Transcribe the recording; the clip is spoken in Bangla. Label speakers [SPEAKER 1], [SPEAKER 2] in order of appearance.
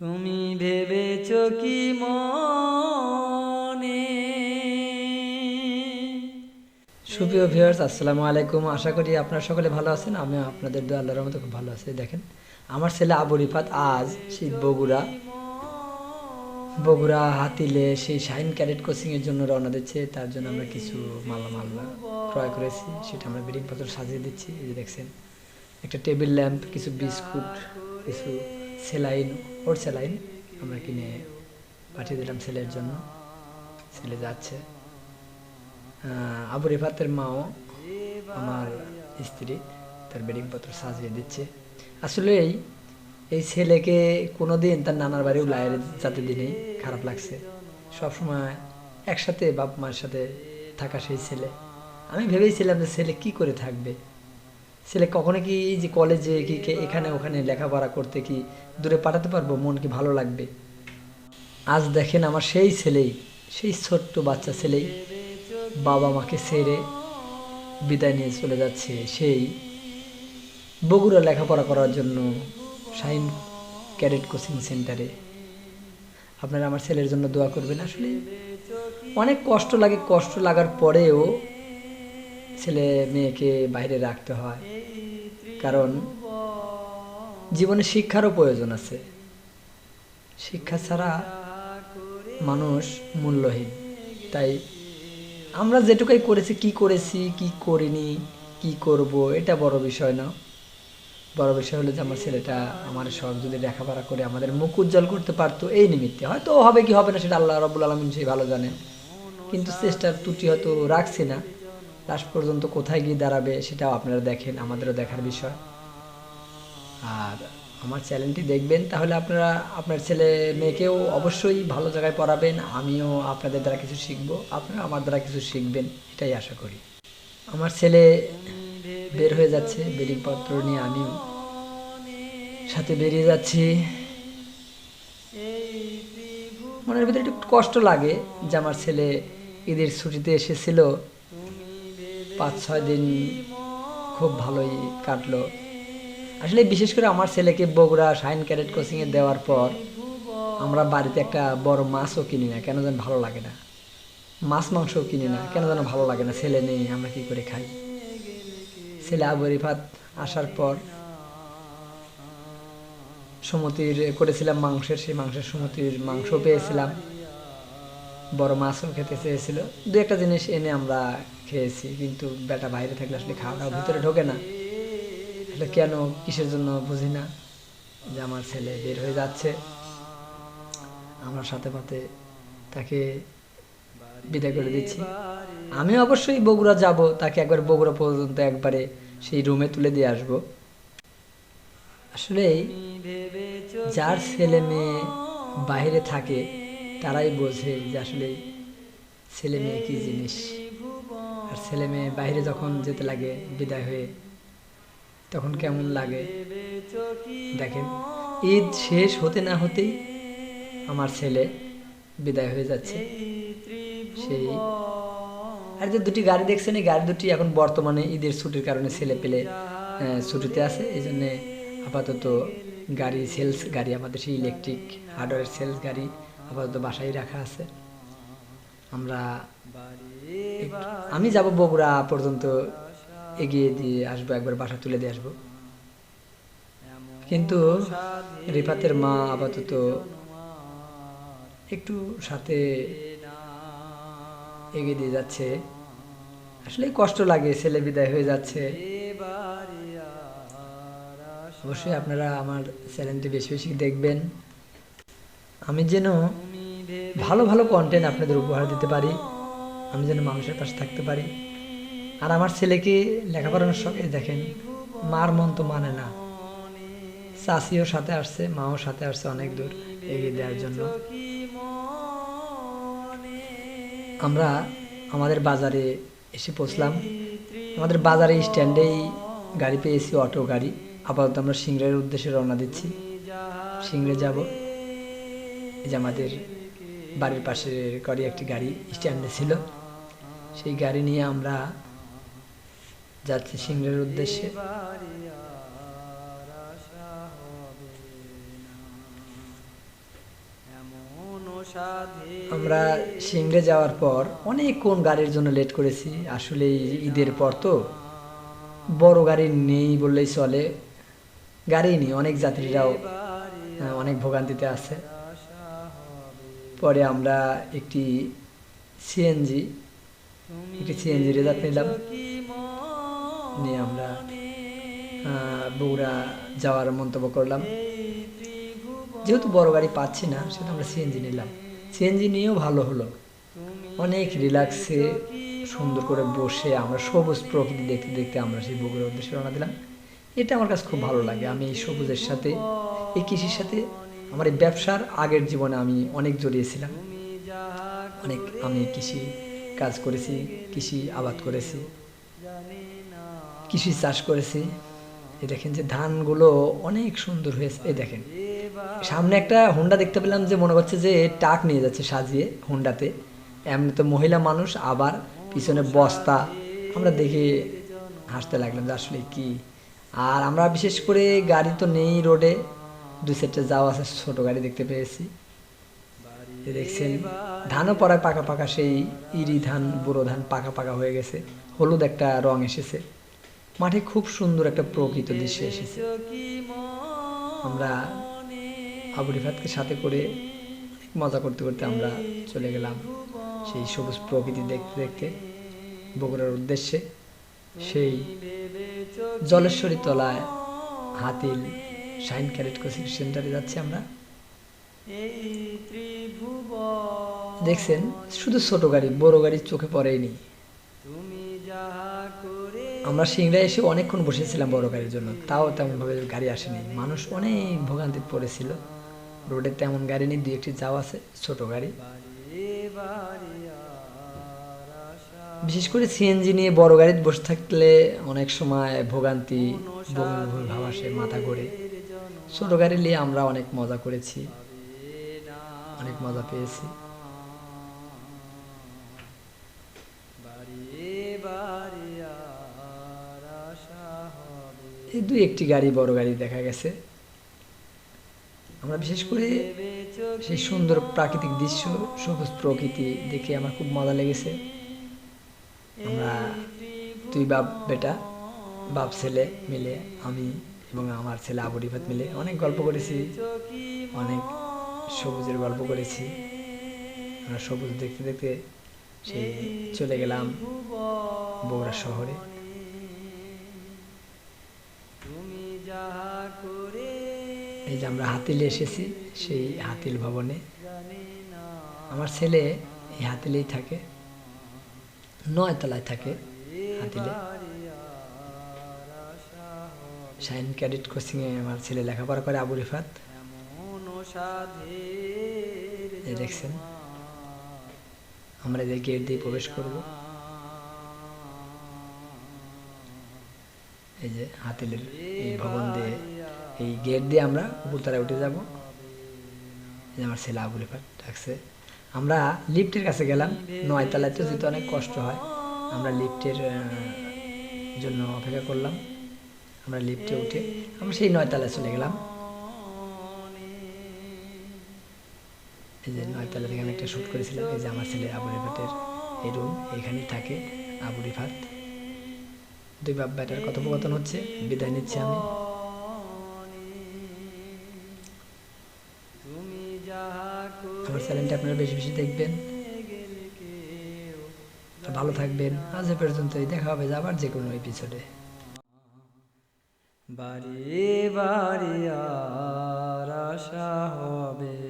[SPEAKER 1] তুমি ভেবেছ কি মনে? সুপ্রিয় ভিউয়ার্স আসসালামু আলাইকুম। আশা করি আপনারা সকলে ভালো আছেন আমি আপনাদের দোয়া, আল্লাহর মতো খুব ভালো আছি। দেখেন, আমার ছেলে আবু রিফাত আজ সেই বগুড়া বগুড়া হাতিলে সেই শাইন ক্যাডেট কোচিংয়ের জন্য রওনা দিচ্ছে। তার জন্য আমরা কিছু মালামাল ক্রয় করেছি, সেটা আমরা বেডিং পত্র সাজিয়ে দিচ্ছি। এই যে দেখছেন, একটা টেবিল ল্যাম্প, কিছু বিস্কুট, কিছু সেলাইন, ওর সেলাইন আমরা কিনে পাঠিয়ে দিলাম ছেলের জন্য। ছেলে যাচ্ছে। আবু রিফাতের মাও আমার স্ত্রী, তার বেডিং পত্র সাজিয়ে দিচ্ছে। আসলে এই এই ছেলেকে কোনো দিন তার নানার বাড়িও লাইরে যাতে দিনেই খারাপ লাগছে। সবসময় একসাথে বাপ মার সাথে থাকা সেই ছেলে। আমি ভেবেছিলাম যে ছেলে কি করে থাকবে? ছেলে কখনো কি যে কলেজে কি, কে- এখানে, ওখানে লেখাপড়া করতে কি দূরে পাঠাতে পারব? মন কি ভালো লাগবে? আজ দেখেন আমার সেই ছেলেই, সেই ছোট্ট বাচ্চা ছেলেই বাবা মাকে ছেড়ে বিদায় নিয়ে চলে যাচ্ছে। সেই বগুড়া লেখাপড়া করার জন্য শাইন ক্যাডেট কোচিং সেন্টারে আপনারা আমার ছেলের জন্য দোয়া করবেন। আসলে অনেক কষ্ট লাগে, কষ্ট লাগার পরেও ছেলে মেয়েকে বাইরে রাখতে হয়। কারণ জীবনে শিক্ষারও প্রয়োজন আছে। শিক্ষা ছাড়া মানুষ মূল্যহীন। তাই আমরা যেটুকাই করেছি, কি করেছি, কি করিনি, কি করব, এটা বড় বিষয় না। বড় বিষয় হলো যে আমার ছেলেটা আমার সব যদি লেখাপড়া করে আমাদের মুখ উজ্জ্বল করতে পারতো এই নিমিত্তে। হয়তো হবে কি হবে না সেটা আল্লাহ রবুল আলমিন সেই ভালো জানেন। কিন্তু চেষ্টার ত্রুটি হয়তো রাখছি না। লাস্ট পর্যন্ত কোথায় গিয়ে দাঁড়াবে সেটাও আপনারা দেখেন, আমাদেরও দেখার বিষয়। আর আমার চ্যানেলটি দেখবেন, তাহলে আপনারা, আপনার ছেলে মেয়েকেও অবশ্যই ভালো জায়গায় পড়াবেন, আমিও আপনাদের দ্বারা কিছু শিখব, আপনারা আমার দ্বারা কিছু শিখবেন, এটাই আশা করি। আমার ছেলে বের হয়ে যাচ্ছে বেডিং পত্র নিয়ে আমিও সাথে বেরিয়ে যাচ্ছি। মনের ভিতরে একটু কষ্ট লাগে যে আমার ছেলে ঈদের ছুটিতে এসেছিল। পাঁচ ছয় দিন খুব ভালোই কাটলো। আসলে বিশেষ করে আমার ছেলেকে বগুড়া সাইন ক্যাডেট কোচিংয়ে দেওয়ার পর আমরা বাড়িতে একটা বড় মাছও কিনি না, কেন যেন ভালো লাগে না। মাছ মাংসও কিনি না, কেন যেন ভালো লাগে না, ছেলে নেই, আমরা কি করে খাই? ছেলে আবু রিফাত আসার পর সমতির করেছিলাম মাংসের, সেই মাংসের সমতির মাংস পেয়েছিলাম। বড় মাছও খেতে চেয়েছিল। দু একটা জিনিস এনে আমরা খেয়েছি, কিন্তু বেটা বাইরে থাকলে আসলে খাওয়া ভিতরে ঢোকে না। আসলে কেন কিসের জন্য বুঝি না যে আমার ছেলে বের হয়ে যাচ্ছে। আমরা সাথে পাতে তাকে বিদায় করে দিচ্ছি। আমি অবশ্যই বগুড়া যাব, তাকে একবার বগুড়া পর্যন্ত একবারে সেই রুমে তুলে দিয়ে আসব। আসলে যার ছেলে মেয়ে বাইরে থাকে, তারাই বোঝে যে আসলে ছেলে মেয়ে কি জিনিস। আর ছেলে মেয়ে বাইরে যখন যেতে লাগে, বিদায় হয়ে, তখন কেমন লাগে? দেখেন, ঈদ শেষ হতে না হতেই আমার ছেলে বিদায় হয়ে যাচ্ছে। সেই আর যে দুটি গাড়ি দেখছেন, এই গাড়ি দুটি এখন বর্তমানে ঈদের ছুটির কারণে ছেলে পেলে ছুটিতে আছে। এই জন্যে আপাতত গাড়ি, সেলস গাড়ি, আমাদের সেই ইলেকট্রিক হার্ডওয়্যার সেলস গাড়ি আপাতত বাসায় রাখা আছে। আমরা আমি যাব বগুড়া পর্যন্ত এগিয়ে দিয়ে আসব একবার বাসা তুলে দিয়ে আসব। কিন্তু রিফাতের মা আপাতত একটু সাথে এগিয়ে দিয়ে যাচ্ছে। আসলে কষ্ট লাগে ছেলে বিদায় হয়ে যাচ্ছে। অবশ্যই আপনারা আমার চ্যানেলটি বেশি বেশি দেখবেন। আমি যেন ভালো ভালো কন্টেন্ট আপনাদের উপহার দিতে পারি। আমি যেন মানুষের পাশে থাকতে পারি। আর আমার ছেলেকে লেখাপড়ানোর শখে দেখেন, মার মন তো মানে না। চাষিও সাথে আসছে, মাও সাথে আসছে অনেক দূর এগিয়ে দেওয়ার জন্য। আমরা আমাদের বাজারে এসে পৌঁছলাম। আমাদের বাজারে স্ট্যান্ডেই গাড়ি পেয়েছি, অটো গাড়ি। আপাতত আমরা সিংড়ের উদ্দেশ্যে রওনা দিচ্ছি। সিংড়ে যাব। এই যে আমাদের বাড়ির পাশে গাড়ি একটি গাড়ি স্ট্যান্ডে ছিল। সেই গাড়ি নিয়ে আমরা যাচ্ছি সিংড়ের উদ্দেশ্যে। আমরা সিংড়ে যাওয়ার পর অনেকক্ষণ গাড়ির জন্য লেট করেছি। আসলে ঈদের পর তো বড় গাড়ি নেই বললেই চলে। গাড়ি নেই, অনেক যাত্রীরাও অনেক ভোগান্তিতে আছে। পরে আমরা একটি সিএনজি একটি সিএনজি রেজাল্ট নিলাম। নিয়ে আমরা বগুড়া যাওয়ার মন্তব্য করলাম। যেহেতু বড় গাড়ি পাচ্ছি না সেটা আমরা সিএনজি নিলাম। সিএনজি নিয়েও ভালো হলো। অনেক রিল্যাক্সে সুন্দর করে বসে আমরা সবুজ প্রকৃতি দেখতে দেখতে আমরা সেই বগুড়ার উদ্দেশ্যে রওনা দিলাম। এটা আমার কাছে খুব ভালো লাগে। আমি এই সবুজের সাথে এই কৃষির সাথে আমার এই ব্যবসার আগের জীবনে আমি অনেক জড়িয়েছিলাম। অনেক আমি কৃষি কাজ করেছি, কৃষি আবাদ করেছি, কৃষি চাষ করেছি। এই দেখেন যে ধানগুলো অনেক সুন্দর হয়েছে। এই দেখেন, সামনে একটা হুন্ডা দেখতে পেলাম যে মনে হচ্ছে যে টাক নিয়ে যাচ্ছে সাজিয়ে হুন্ডাতে। এমনি তো মহিলা মানুষ, আবার পিছনে বস্তা। আমরা দেখে হাসতে লাগলাম যে আসলে কি। আর আমরা বিশেষ করে গাড়ি তো নেই রোডে। দুই সাইডটা যাওয়া আছে, ছোট গাড়ি দেখতে পেয়েছি। দেখছেন, ধানও পড়ায় পাকা পাকা, সেই ইরি ধান, বুড়ো ধান পাকা পাকা হয়ে গেছে। হলুদ একটা রং এসেছে। মাঠে খুব সুন্দর একটা প্রকৃত দৃশ্য এসেছে। আমরা আবু রিফাতকে সাথে করে মজা করতে করতে আমরা চলে গেলাম সেই সবুজ প্রকৃতি দেখতে দেখতে বগুড়ার উদ্দেশ্যে। সেই জলেশ্বরী তলায় হাতিল শাইন ক্যারেট কোচিং সেন্টারে যাচ্ছি আমরা। দেখছেন, শুধু ছোট গাড়ি, বড় গাড়ি চোখে পড়েনি। আমরা সিংড়া এসে অনেকক্ষণ বসেছিলাম বড় গাড়ির জন্য, তাও তেমনভাবে গাড়ি আসেনি। মানুষ অনেক ভোগান্তি পড়েছিল। রোডে তেমন গাড়ি নেই দুই একটি যাওয়া আছে, ছোট গাড়ি। বিশেষ করে সিএনজি নিয়ে বড় গাড়িতে বসে থাকলে অনেক সময় ভোগান্তি ভাব আসে, মাথা ঘোরে। ছোট গাড়ি নিয়ে আমরা অনেক মজা করেছি। অনেক মজা পেয়েছি। এই দুই একটি গাড়ি, বড় গাড়ি দেখা গেছে। আমরা বিশেষ করে সেই সুন্দর প্রাকৃতিক দৃশ্য, সবুজ প্রকৃতি দেখে আমার খুব মজা লেগেছে। আমরা দুই বাপ বেটা, বাপ ছেলে মিলে আমি এবং আমার ছেলে আবু রিফাত মিলে অনেক গল্প করেছি, অনেক সবুজের গল্প করেছি। আমরা সবুজ দেখতে দেখতে সেই চলে গেলাম বগুড়া শহরে। এই যে আমরা হাতিলে এসেছি সেই হাতিল ভবনে। আমার ছেলে এই হাতিলেই থাকে নয় তলায় থাকে হাতিলে। শাইন ক্যাডেট কোচিং এ আমার ছেলে লেখাপড়া করে, আবু রিফাত। দেখছেন, আমরা যে গেট দিয়ে প্রবেশ করব। এই যে হাতিলের এই ভবন দিয়ে, এই গেট দিয়ে আমরা উপরতলায় উঠে যাব। এই আমার ছেলে আবু রিফাত ডাকছে। আমরা লিফটের কাছে গেলাম নয় তলায় তো যেতে অনেক কষ্ট হয়। আমরা লিফটের জন্য অপেক্ষা করলাম। আমরা লিফটে উঠে আমরা সেই নয় তলায় চলে গেলাম। এই যে নয় তলা থেকে আমি একটা শ্যুট করেছিলাম, এই যে আমার ছেলে এই রুম এখানেই থাকে দুই বাপ কথোপকথন হচ্ছে, বিদায় নিচ্ছি আমি। আমার চ্যানেলটা আপনারা বেশি বেশি দেখবেন। ভালো থাকবেন। আজ এ পর্যন্তই, দেখা হবে আবার যে কোনো এপিসোডে
[SPEAKER 2] বাড়ি বাড়ি আর আশা হবে।